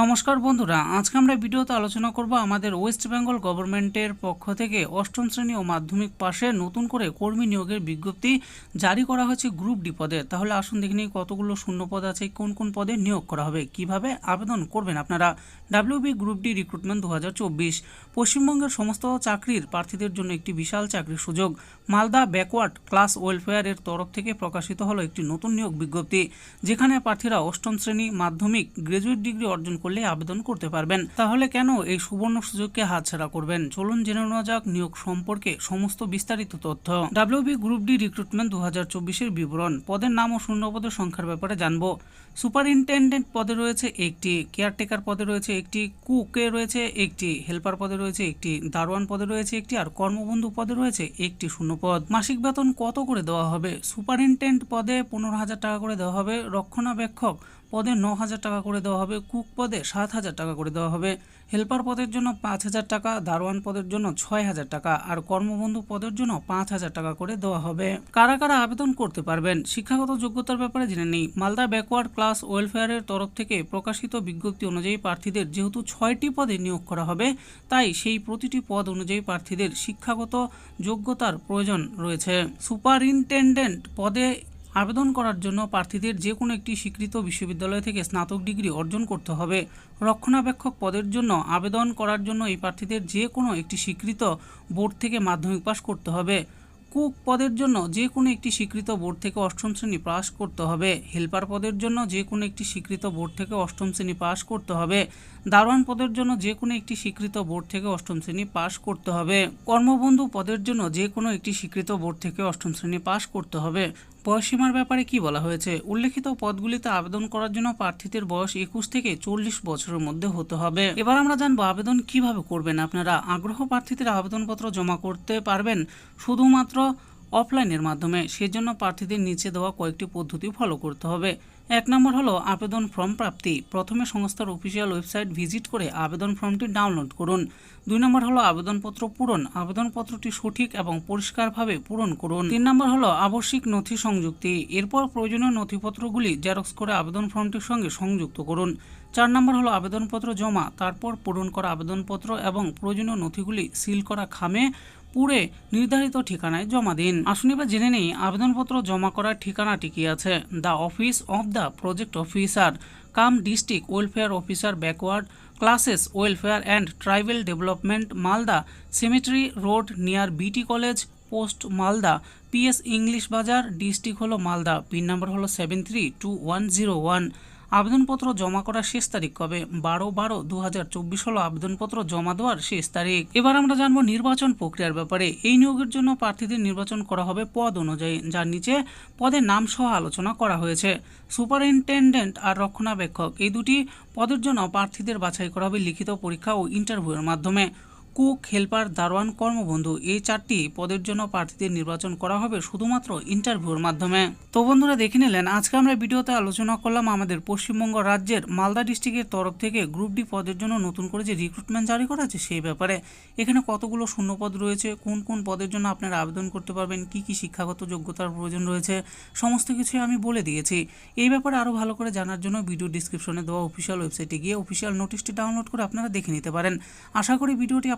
নমস্কার বন্ধুরা, আজকে আমরা ভিডিওতে আলোচনা করব আমাদের ওয়েস্ট বেঙ্গল গভর্নমেন্টের পক্ষ থেকে অষ্টম শ্রেণি ও মাধ্যমিক পাশে নতুন করে কর্মী নিয়োগের বিজ্ঞপ্তি জারি করা হয়েছে গ্রুপ ডি পদে। তাহলে আসুন দেখে নিই কতগুলো শূন্য পদ আছে, কোন কোন পদে নিয়োগ করা হবে, কীভাবে আবেদন করবেন আপনারা। ডাব্লিউবি গ্রুপ ডি রিক্রুটমেন্ট দু হাজার চব্বিশ, পশ্চিমবঙ্গের সমস্ত চাকরির প্রার্থীদের জন্য একটি বিশাল চাকরির সুযোগ। মালদা ব্যাকওয়ার্ড ক্লাস ওয়েলফেয়ারের তরফ থেকে প্রকাশিত হলো একটি নতুন নিয়োগ বিজ্ঞপ্তি, যেখানে প্রার্থীরা অষ্টম শ্রেণি মাধ্যমিক গ্রাজুয়েট ডিগ্রি অর্জন করলে আবেদন করতে পারবেন। তাহলে কেন এই সুবর্ণ সুযোগকে হাতছাড়া করবেন? চলুন জেনে নেওয়া যাক নিয়োগ সম্পর্কে সমস্ত বিস্তারিত তথ্য। ডাব্লিউবি গ্রুপ ডি রিক্রুটমেন্ট দু হাজার চব্বিশের বিবরণ। পদের নাম ও শূন্যপদের সংখ্যার ব্যাপারে জানব। সুপারিনটেন্ডেন্ট পদে রয়েছে একটি, কেয়ারটেকার পদে রয়েছে একটি, কুকে রয়েছে একটি, হেল্পার পদে রয়েছে একটি, দারোয়ান পদে রয়েছে একটি আর কর্মবন্ধু পদে রয়েছে একটি শূন্য পদ। মাসিক বেতন কত করে দেওয়া হবে? সুপারিনটেন্ডেন্ট পদে পনেরো হাজার টাকা করে দেওয়া হবে। রক্ষণাবেক্ষক পদে ন হাজার টাকা করে দেওয়া হবে, কুক পদে সাত হাজার টাকা করে দেওয়া হবে, হেল্পার পদের জন্য পাঁচ হাজার টাকা, দারোয়ান পদের জন্য ছয় হাজার টাকা, আর কর্মবন্ধু পদের জন্য পাঁচ হাজার টাকা করে দেওয়া হবে। কারা কারা আবেদন করতে পারবেন? শিক্ষাগত যোগ্যতার ব্যাপারে জেনে নেই। মালদা ব্যাকওয়ার্ড ক্লাস ওয়েলফেয়ারের তরফ থেকে প্রকাশিত বিজ্ঞপ্তি অনুযায়ী প্রার্থীদের যেহেতু ছয়টি পদে নিয়োগ করা হবে, তাই সেই প্রতিটি পদ অনুযায়ী প্রার্থীদের শিক্ষাগত যোগ্যতার প্রয়োজন রয়েছে। সুপারিনটেন্ডেন্ট পদে আবেদন করার জন্য প্রার্থীদের যে কোনো একটি স্বীকৃত বিশ্ববিদ্যালয় থেকে স্নাতক ডিগ্রি অর্জন করতে হবে। রক্ষণাবেক্ষক পদের জন্য আবেদন করার জন্য এই প্রার্থীদের যে কোনো একটি স্বীকৃত বোর্ড থেকে মাধ্যমিক পাশ করতে হবে। কুক পদের জন্য যে কোনো একটি স্বীকৃত বোর্ড থেকে অষ্টম শ্রেণি পাস করতে হবে। হেল্পার পদের জন্য যে কোনো একটি স্বীকৃত বোর্ড থেকে অষ্টম শ্রেণি পাস করতে হবে। দারোয়ান পদের জন্য যে কোনো একটি স্বীকৃত বোর্ড থেকে অষ্টম শ্রেণি পাস করতে হবে। কর্মবন্ধু পদের জন্য যে কোনো একটি স্বীকৃত বোর্ড থেকে অষ্টম শ্রেণি পাস করতে হবে। বয়সীমার ব্যাপারে কি বলা হয়েছে? উল্লেখিত পদগুলিতে আবেদন করার জন্য প্রার্থীদের বয়স একুশ থেকে চল্লিশ বছরের মধ্যে হতে হবে। এবার আমরা জানব আবেদন কীভাবে করবেন আপনারা? আগ্রহ প্রার্থীদের আবেদনপত্র জমা করতে পারবেন শুধুমাত্র অফলাইনের মাধ্যমে। সেজন্য প্রার্থীদের নিচে দেওয়া কয়েকটি পদ্ধতি ফলো করতে হবে। এক নম্বর হলো আবেদন ফর্ম প্রাপ্তি। প্রথমে সংস্থার অফিসিয়াল ওয়েবসাইট ভিজিট করে আবেদন ফর্মটি ডাউনলোড করুন। দুই নম্বর হলো আবেদনপত্র পূরণ। আবেদনপত্রটি সঠিক এবং পরিষ্কারভাবে পূরণ করুন। তিন নম্বর হলো আবশ্যিক নথি সংযুক্তি। এরপর প্রয়োজনীয় নথিপত্রগুলি জেরক্স করে আবেদন ফর্মটির সঙ্গে সংযুক্ত করুন। চার নম্বর হলো আবেদনপত্র জমা। তারপর পূরণ করা আবেদনপত্র এবং প্রয়োজনীয় নথিগুলি সিল করা খামে। পুড়ে নির্ধারিত ঠিকানায় জমা দিন। আসুন এবার জেনে নেই, আবেদনপত্র জমা করার ঠিকানাটি কি আছে? The office of the project officer cum district welfare officer backward classes welfare and tribal development Malda cemetery road near BT college post Malda PS English Bazar district হলো মালদা পিন নাম্বার হলো seven three two one zero one আবেদনপত্র জমা করার শেষ তারিখ কবে? বারো বারো দু হাজার চব্বিশ হলো আবেদনপত্র জমা দেওয়ার শেষ তারিখ। এবার আমরা জানব নির্বাচন প্রক্রিয়ার ব্যাপারে। এই নিয়োগের জন্য প্রার্থীদের নির্বাচন করা হবে পদ অনুযায়ী, যার নিচে পদের নাম সহ আলোচনা করা হয়েছে। সুপারিনটেন্ডেন্ট আর রক্ষণাবেক্ষক, এই দুটি পদের জন্য প্রার্থীদের বাছাই করা হবে লিখিত পরীক্ষা ও ইন্টারভিউয়ের মাধ্যমে। কুক হেল্পার দারোয়ান কর্মবন্ধু এই চারটি পদের জন্য প্রার্থীদের নির্বাচন করা হবে শুধুমাত্র ইন্টারভিউর মাধ্যমে। তো বন্ধুরা দেখে নিলেন, আজকে আমরা ভিডিওতে আলোচনা করলাম আমাদের পশ্চিমবঙ্গ রাজ্যের মালদা ডিস্ট্রিক্টের তরফ থেকে গ্রুপ ডি পদের জন্য নতুন করে যে রিক্রুটমেন্ট জারি করা আছে সেই ব্যাপারে। এখানে কতগুলো শূন্যপদ রয়েছে, কোন কোন পদের জন্য আপনারা আবেদন করতে পারবেন, কি কি শিক্ষাগত যোগ্যতার প্রয়োজন রয়েছে, সমস্ত কিছুই আমি বলে দিয়েছি। এই ব্যাপারে আরও ভালো করে জানার জন্য ভিডিও ডিসক্রিপশনে দেওয়া অফিসিয়াল ওয়েবসাইটে গিয়ে অফিসিয়াল নোটিশটি ডাউনলোড করে আপনারা দেখে নিতে পারেন। আশা করি ভিডিওটি